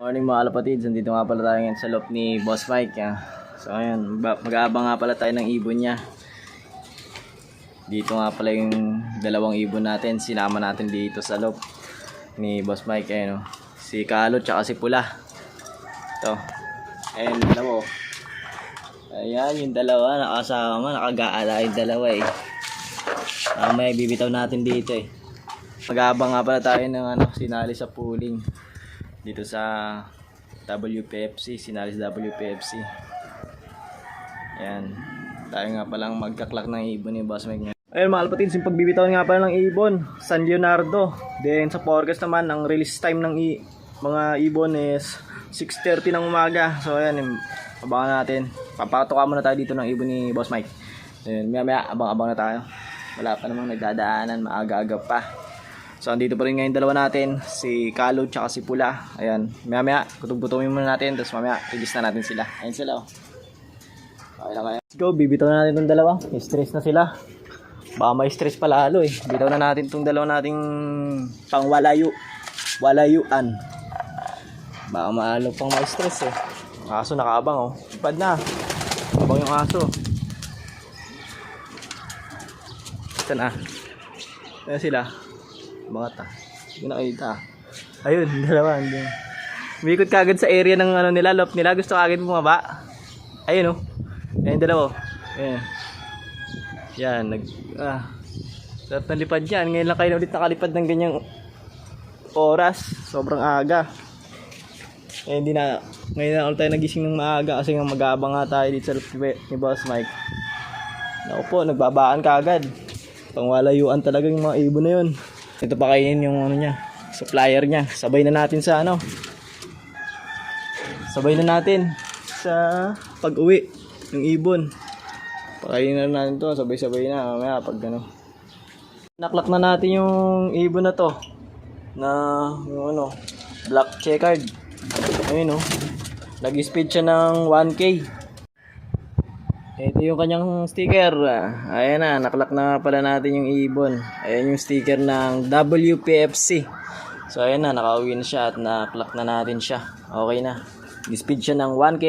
Morning mga kalapatids, nandito nga pala tayo ngayon sa loob ni Boss Mike. ah. So ayun, ba- mag-aabang nga pala tayo ng ibon niya. Dito nga pala yung dalawang ibon natin, sinama natin dito sa loob ni Boss Mike. Ayun, oh. si Kalo tsaka si Pula. Ito. Ayun, dalawa. oh. Ayan, yung dalawa, nakasama, nakagaala yung dalawa eh. Mamaya bibitaw natin dito eh. Mag-aabang nga pala tayo ng ano, sinali sa pooling dito sa WPFC, sinali sa WPFC. Ayan. Tayo nga palang magkaklak ng ibon ni Boss Mike. Ayun mga kapatid, yung pagbibitawan nga pala ng ibon, San Leonardo. Then sa forecast naman, ang release time ng i- mga ibon is 6.30 ng umaga. So ayan, abangan natin. Papatuka muna tayo dito ng ibon ni Boss Mike. Then maya maya, abang-abang na tayo. Wala pa namang nagdadaanan, maaga-aga pa. So, andito pa rin ngayon dalawa natin, si Kalo tsaka si Pula. Ayan, maya maya, kutub-kutubin muna natin, tapos mamaya, release na natin sila. Ayan sila, oh. Okay lang kaya. Let's go, bibitaw na natin itong dalawa. Stress na sila. Baka may stress pa lalo eh. Bitaw na natin itong dalawa nating pangwalayo. Walayuan. Baka maalo pang may stress eh. Aso nakaabang oh. Ipad na. Abang yung aso. Ito na. Ayan sila. Mga ta. Hindi. Ayun, dalawa. Andun. Umikot kagad sa area ng ano nila, loft nila. Gusto kagad bumaba. Ayun oh. Ayun, dalawa. Ayan. Yan, nag... Ah. Sarap na lipad yan. Ngayon lang kayo ulit nakalipad ng ganyang oras. Sobrang aga. Eh, hindi na... Ngayon na ulit tayo nagising ng maaga kasi nga mag-aabang nga tayo dito sa loft ni Boss Mike. Naku po, nagbabaan kagad. Pangwalayuan talaga yung mga ibon na yun. Ito pa kainin yung ano niya, supplier niya. Sabay na natin sa ano. Sabay na natin sa pag-uwi ng ibon. Pakainin na natin to, sabay-sabay na mamaya pag ano. Naklak na natin yung ibon na to. Na yung ano, black checkered. Ayun oh. Nag-speed siya ng 1K. Ito yung kanyang sticker. Ayan na, naklak na pala natin yung ibon. Ayan yung sticker ng WPFC. So ayan na, nakauwi na siya at naklak na natin siya. Okay na. Speed siya ng 1K.